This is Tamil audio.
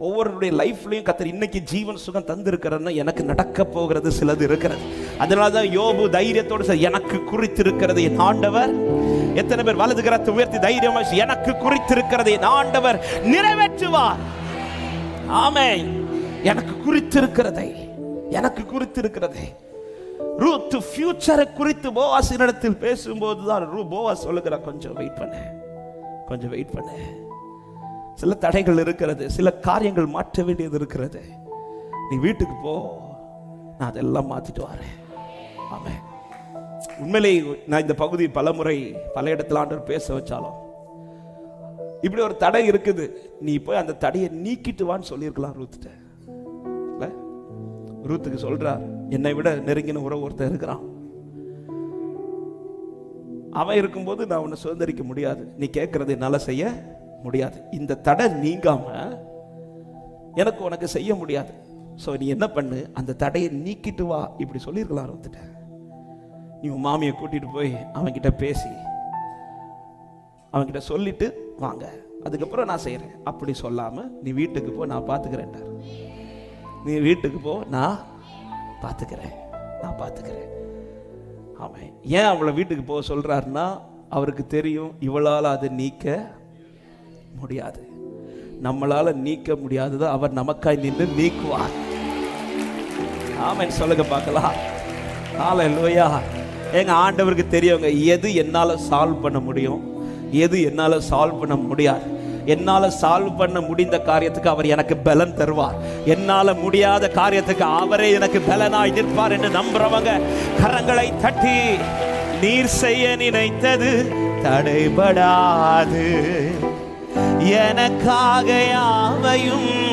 ஒவ்வொருடைய லைஃப்லையும் கத்தர் இன்னைக்கு ஜீவன் சுகம் தந்திருக்கிறன்னா எனக்கு நடக்க போகிறது சிலது இருக்கிறது. அதனால தான் யோபு தைரியத்தோடு எனக்கு குறித்திருக்கிறது என் ஆண்டவர். எத்தனை பேர் வலது கரத்தை உயர்த்தி தைரியமா எனக்கு குறித்திருக்கிறது என் ஆண்டவர். நிறைவேற்றுவார். ஆமை எனக்கு குறித்திருக்கிறதை எனக்கு குறித்திருக்கிறதை. ரூத் ஃபியூச்சரை குறித்து போவாஸ் இடத்தில் பேசும்போது தான் ரூ போவாஸ் சொல்லுகிற கொஞ்சம் வெயிட் பண்ணு. கொஞ்சம் வெயிட் பண்ணு. சில தடைகள் இருக்கிறது சில காரியங்கள் மாற்ற வேண்டியது இருக்கிறது. நீ வீட்டுக்கு போ நான் அதெல்லாம் மாத்திட்டு வரேன். ஆமென். உண்மையிலே நான் இந்த பகுதி பலமுறை பல இடத்துல ஆண்டவர் பேச வச்சாலும் இப்படி ஒரு தடை இருக்குது. நீ போய் அந்த தடையை நீக்கிட்டு வான்னு சொல்லியிருக்கலாம் ரூத்துட்ட. ரூத்துக்கு சொல்றார் என்னை விட நெருங்கின உறவு ஒருத்தன் இருக்கிறான். அவன் இருக்கும்போது நான் உன்னை சுதந்திரிக்க முடியாது. நீ கேட்கறது என்னால செய்ய முடியாது. இந்த தடை நீங்காமல் எனக்கு உனக்கு செய்ய முடியாது. ஸோ நீ என்ன பண்ணு? அந்த தடையை நீக்கிட்டு வா. இப்படி சொல்லியிருக்கலாம் வந்துட்ட நீ உன் மாமியை கூட்டிகிட்டு போய் அவன்கிட்ட பேசி அவன்கிட்ட சொல்லிட்டு வாங்க. அதுக்கப்புறம் நான் செய்கிறேன் அப்படி சொல்லாமல் நீ வீட்டுக்கு போ நான் பார்த்துக்கிறேன்டார் நீ வீட்டுக்கு போ நான் பார்த்துக்கிறேன் நான் பார்த்துக்கிறேன் அவன் ஏன் அவளை வீட்டுக்கு போக சொல்கிறாருன்னா அவருக்கு தெரியும் இவளால் அதை நீக்க முடியாது. நம்மளால நீக்க முடியாததை அவர் நமக்காய் நின்று நீக்குவார். ஆமன். சொல்லுங்க பார்க்கலாம். ஹalleluya. எங்க ஆண்டவருக்கு தெரியவங்க எது என்னால சால்வ் பண்ண முடியும்? எது என்னால சால்வ் பண்ண முடியாது? என்னால சால்வ் பண்ண முடிந்த காரியத்துக்கு அவர் எனக்கு பலன் தருவார். என்னால முடியாத காரியத்துக்கு அவரே எனக்கு பலனாய் நிற்பார் என்று நம்புறவங்க கரங்களை தட்டி நீர் செய்ய நினைத்தது தடைபடாது. எனக்காக யாவையும்